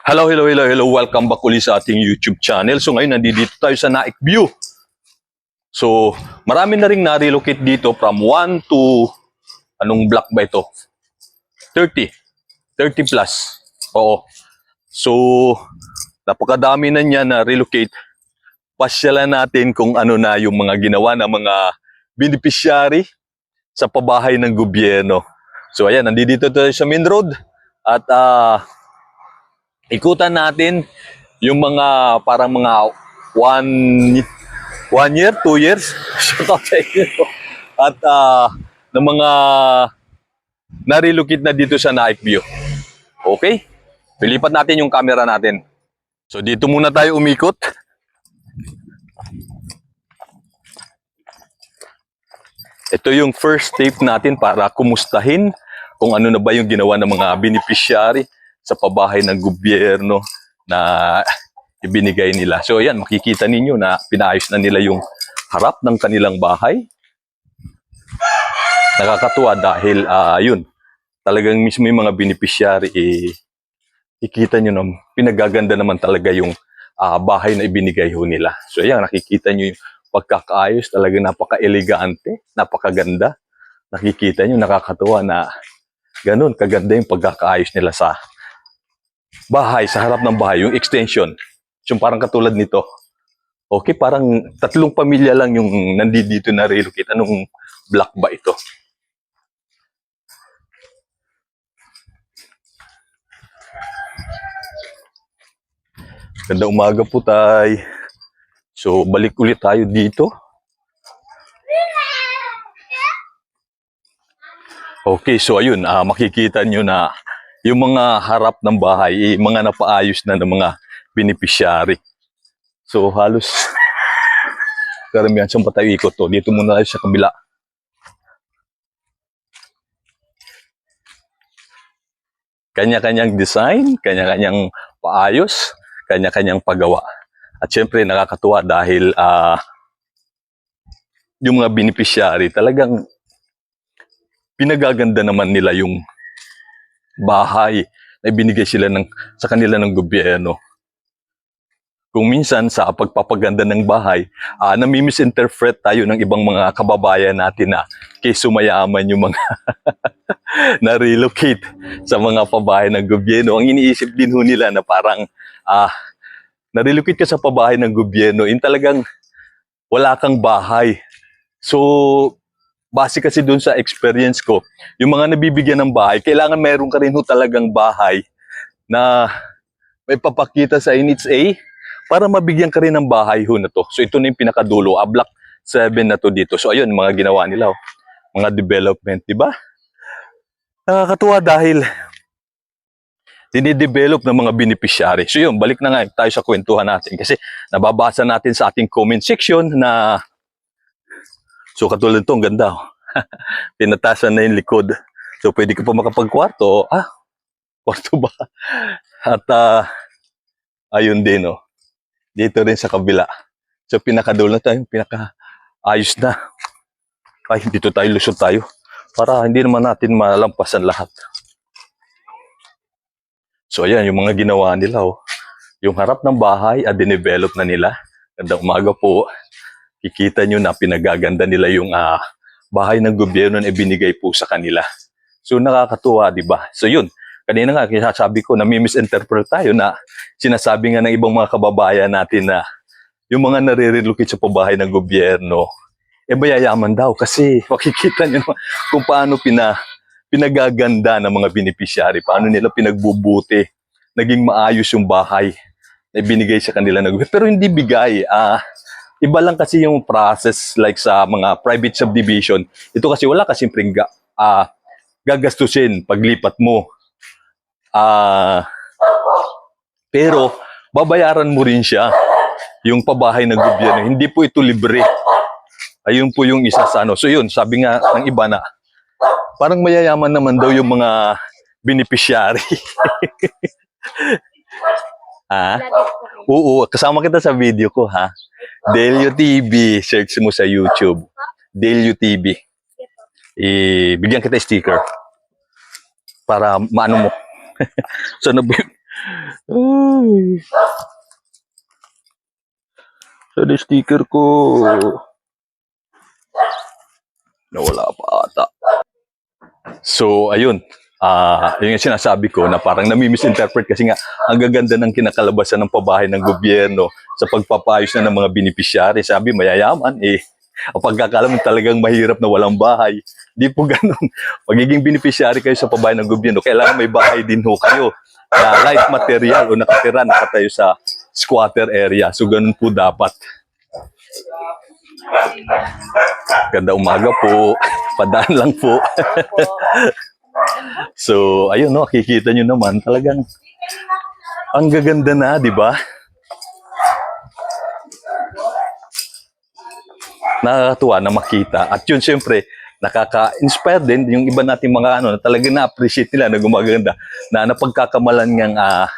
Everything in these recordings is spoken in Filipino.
Hello, hello, hello, hello. Welcome back ulit sa ating YouTube channel. So ngayon, nandito tayo sa Naik View. So, marami na rin na-relocate dito from 1 to, anong block ba ito? 30. 30 plus. Oo. So, napakadami na niya na relocate. Pasyalan natin kung ano na yung mga ginawa ng mga beneficiary sa pabahay ng gobyerno. So, ayan, nandito tayo sa main road. At, ah, ikutan natin yung mga parang mga one one year, two years. At ah, ng mga narilukit na dito sa Naik View. Okay? Pilipat natin yung camera natin. So dito muna tayo umikot. Ito yung first tape natin para kumustahin kung ano na ba yung ginawa ng mga beneficiary sa pabahay ng gobyerno na ibinigay nila. So yan, makikita ninyo na pinayos na nila yung harap ng kanilang bahay. Nakakatuwa dahil ah, yun, talagang mismo yung mga beneficiary eh, ikita nyo na pinagaganda naman talaga yung ah, bahay na ibinigay ho nila. So yan, nakikita nyo yung pagkakaayos, talagang napaka-elegante, napakaganda. Nakikita nyo, nakakatuwa na ganun, kaganda yung pagkakaayos nila sa bahay, sa harap ng bahay, yung extension. Yung parang katulad nito. Okay, parang tatlong pamilya lang yung nandito na relocate. Anong block ba ito? Ganda umaga po tay. So, balik ulit tayo dito. Okay, so ayun, ah, makikita nyo na yung mga harap ng bahay, eh, mga napaayos na ng mga beneficiary. So, halos karamihan siyang pa tayo ikot to. Dito muna tayo sa kabila. Kanya-kanyang design, kanya-kanyang paayos, kanya-kanyang paggawa. At syempre nakakatuwa dahil ah, yung mga beneficiary talagang pinagaganda naman nila yung bahay na ibinigay sila ng, sa kanila ng gobyerno. Kung minsan sa pagpapaganda ng bahay, uh, nami-misinterpret tayo ng ibang mga kababayan natin na kay sumayaman yung mga na-relocate sa mga pabahay ng gobyerno. Ang iniisip din ho nila na parang ah, na-relocate ka sa pabahay ng gobyerno, in talagang wala kang bahay. So, base kasi dun sa experience ko, yung mga nabibigyan ng bahay, kailangan meron ka rin ho talagang bahay na may papakita sa NHA para mabigyan ka rin ng bahay ho na to. So ito na yung pinakadulo, a block 7 na to dito. So ayun, mga ginawa nila, oh. mga development, di ba? Nakakatuwa dahil dinidevelop ng mga beneficiary. So yun, balik na nga tayo sa kwentuhan natin kasi nababasa natin sa ating comment section na So katulad to, ang ganda. Oh. Pinatasan na yung likod. So pwede ka pa makapagkwarto. Ah, kwarto ba? At ah, ayun din, oh. Dito rin sa kabila. So pinakadulo na tayo, pinaka ayos na. Ay, dito tayo, lusot tayo. Para hindi naman natin malampasan lahat. So ayan, yung mga ginawa nila, oh. Yung harap ng bahay, ah, dinevelop na nila. Gandang umaga po kikita nyo na pinagaganda nila yung ah, bahay ng gobyerno na ibinigay po sa kanila. So nakakatuwa, di ba? So yun, kanina nga sabi ko na misinterpret tayo na sinasabi nga ng ibang mga kababayan natin na yung mga nare-relocate sa pabahay ng gobyerno, eh mayayaman daw kasi makikita nyo naman kung paano pina, pinagaganda ng mga beneficiary, paano nila pinagbubuti, naging maayos yung bahay na ibinigay sa kanila ng gobyerno. Pero hindi bigay, ah, Iba lang kasi yung process like sa mga private subdivision. Ito kasi wala kasi ga, ah, gagastusin paglipat mo. Ah, pero babayaran mo rin siya yung pabahay ng gobyerno. Hindi po ito libre. Ayun po yung isa sa ano. So yun, sabi nga ng iba na parang mayayaman naman daw yung mga beneficiary. ah? Oo, kasama kita sa video ko ha. Delio TV, search mo sa YouTube. Delio TV. I bigyan kita sticker para maano mo. so? Ay. Saan yung sticker ko? Nawala pa ata. So, ayun. Yun yung sinasabi ko na parang nami-misinterpret kasi nga ang gaganda ng kinakalabasan ng pabahay ng gobyerno sa pagpapayos na ng mga beneficiary. Sabi, mayayaman eh. Ang pagkakala mo talagang mahirap na walang bahay. Di po ganun. Magiging beneficiary kayo sa pabahay ng gobyerno, kailangan may bahay din ho kayo na light material o nakatira, nakatayo sa squatter area. So, ganun po dapat. Ganda umaga po. Padaan lang po. So, ayun no, kikita nyo naman talagang ang gaganda na, di ba? Nakakatuwa na makita. At yun, siyempre, nakaka-inspire din yung iba nating mga ano, na talagang na-appreciate nila na gumaganda, na napagkakamalan ngang ah,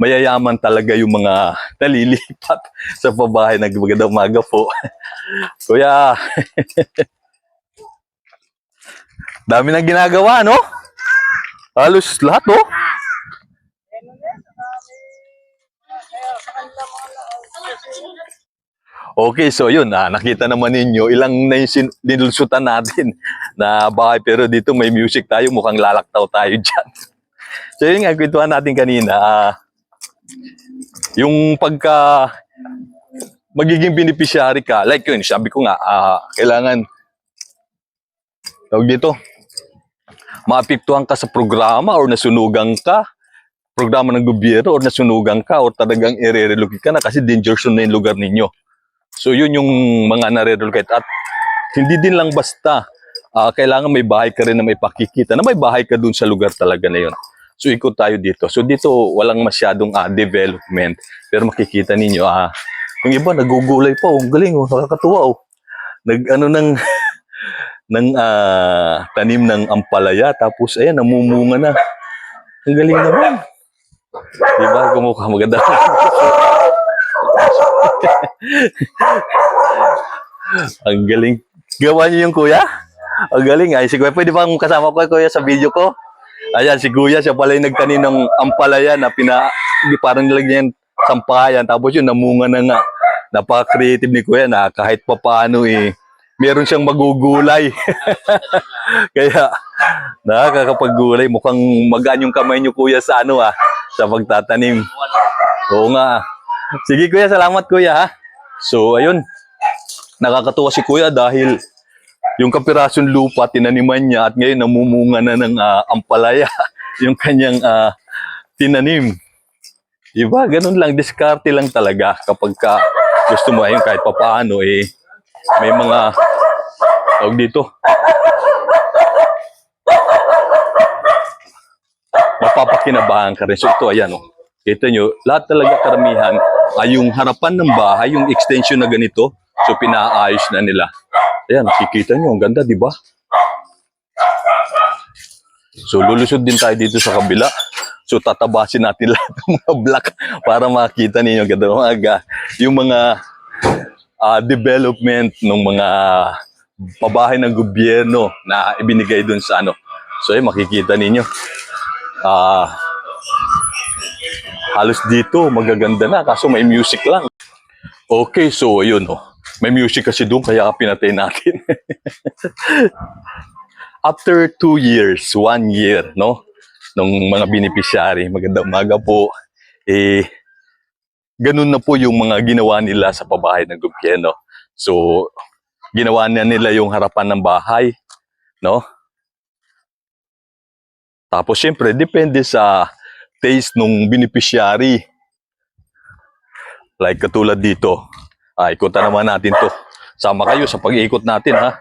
mayayaman talaga yung mga nalilipat sa pabahay na maganda umaga po. Kuya, dami na ginagawa, no? Halos lahat, no? Okay, so yun, ah, nakita naman ninyo, ilang na nilusutan natin na bahay. Pero dito may music tayo, mukhang lalaktaw tayo dyan. So yun nga, kwentuhan natin kanina, ah, yung pagka magiging beneficiary ka, like yun, sabi ko nga, ah, kailangan, tawag dito, maapektuhan ka sa programa or nasunugan ka, programa ng gobyerno or nasunugan ka or talagang i-relocate ka na kasi danger zone na yung lugar ninyo. So yun yung mga nare-relocate at hindi din lang basta ah, kailangan may bahay ka rin na may pakikita na may bahay ka dun sa lugar talaga na yun. So ikot tayo dito. So dito walang masyadong ah, development pero makikita ninyo ah yung iba nagugulay pa, oh, galing oh, nakakatuwa oh. Nag ano ng ng ah, tanim ng ampalaya tapos ayan namumunga na. Ang galing naman. Di ba? Kumukha maganda. Ang galing. Gawa niyo yung kuya? Ang galing. Ay, si kuya, pwede bang kasama ko kuya sa video ko? Ayan, si kuya, siya pala yung nagtanim ng ampalaya na pina, parang nilagyan sampayan. Tapos yun, namunga na nga. Napaka-creative ni kuya na kahit pa paano eh, meron siyang magugulay. Kaya, nakakapaggulay. Mukhang magaan yung kamay niyo kuya sa ano ah, sa pagtatanim. Oo nga. Sige kuya, salamat kuya ha. So ayun, nakakatuwa si kuya dahil yung kapirasong lupa tinaniman niya at ngayon namumunga na ng ah, ampalaya yung kanyang ah, tinanim. Diba? Ganun lang, diskarte lang talaga kapag ka gusto mo ayun kahit papaano eh may mga tawag dito mapapakinabahan ka rin. So ito, ayan o. Kita nyo, lahat talaga karamihan ay yung harapan ng bahay, yung extension na ganito. So pinaayos na nila. Ayan, nakikita nyo, ang ganda, di ba? So lulusod din tayo dito sa kabila. So tatabasin natin lahat ng mga block para makita ninyo ganda mga yung mga ah, development ng mga pabahay ng gobyerno na ibinigay dun sa ano. So ay makikita ninyo. Ah halos dito magaganda na kaso may music lang. Okay, so ayun oh. May music kasi doon kaya pinatay natin. After two years, one year, no? Nung mga beneficiary, maganda umaga po, eh, ganun na po yung mga ginawa nila sa pabahay ng gobyerno. So, ginawa na nila yung harapan ng bahay, no? Tapos, syempre, depende sa taste nung beneficiary. Like katulad dito. Ah, ikutan naman natin to. Sama kayo sa pag-iikot natin, ha?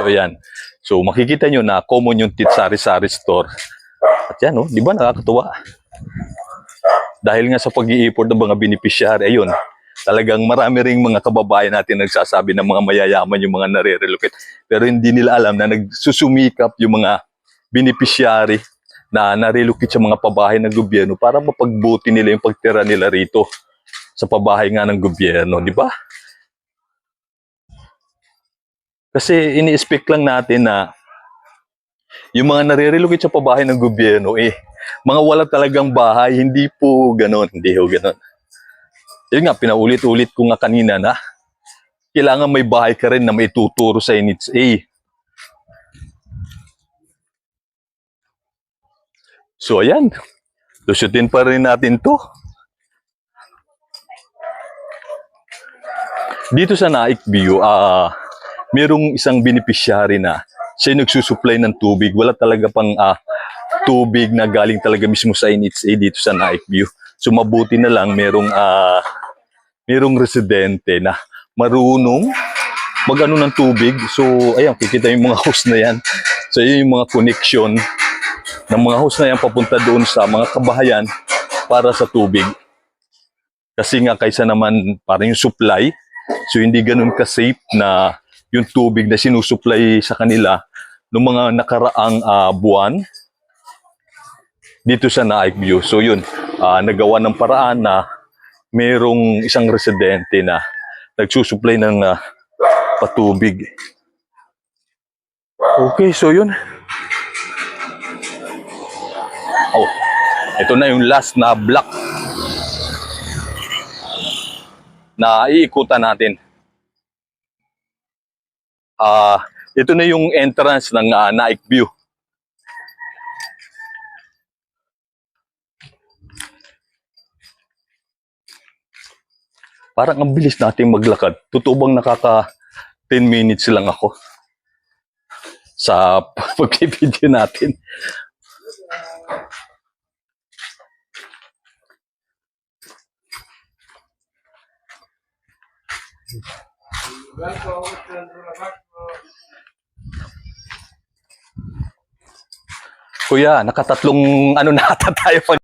So, yan. So, makikita nyo na common yung Titsari-Sari store. At yan, oh, di ba nakakatuwa? Dahil nga sa pag-iiport ng mga beneficiary, ayun, talagang marami ring mga kababayan natin nagsasabi ng mga mayayaman yung mga nare-relocate. Pero hindi nila alam na nagsusumikap yung mga beneficiary na narelocate sa mga pabahay ng gobyerno para mapagbuti nila yung pagtira nila rito sa pabahay nga ng gobyerno, di ba? Kasi ini-expect lang natin na yung mga nare-relocate sa pabahay ng gobyerno, eh, mga wala talagang bahay, hindi po ganon, hindi ho ganon. Yun nga, pinaulit-ulit ko nga kanina na, kailangan may bahay ka rin na may tuturo sa NHA. So, ayan. Lusutin pa rin natin to. Dito sa Naik View, ah, merong isang beneficiary na siya nagsusupply ng tubig. Wala talaga pang ah, tubig na galing talaga mismo sa NHA dito sa Naik View. So mabuti na lang merong ah, merong residente na marunong magano ng tubig. So ayan, kikita yung mga host na yan. So yun yung mga connection ng mga host na yan papunta doon sa mga kabahayan para sa tubig. Kasi nga kaysa naman parang yung supply, so hindi ganun ka-safe na yung tubig na sinusupply sa kanila ng mga nakaraang ah, buwan dito sa Naik View. So yun, ah, nagawa ng paraan na merong isang residente na nagsusupply ng ah, patubig. Okay, so yun. Oh, ito na yung last na block na iikutan natin. Ah, ito na yung entrance ng ah, Naik View. Parang ang bilis nating maglakad. Totoo bang nakaka 10 minutes lang ako sa pag-video natin. Kuya, nakatatlong ano na ata tayo pag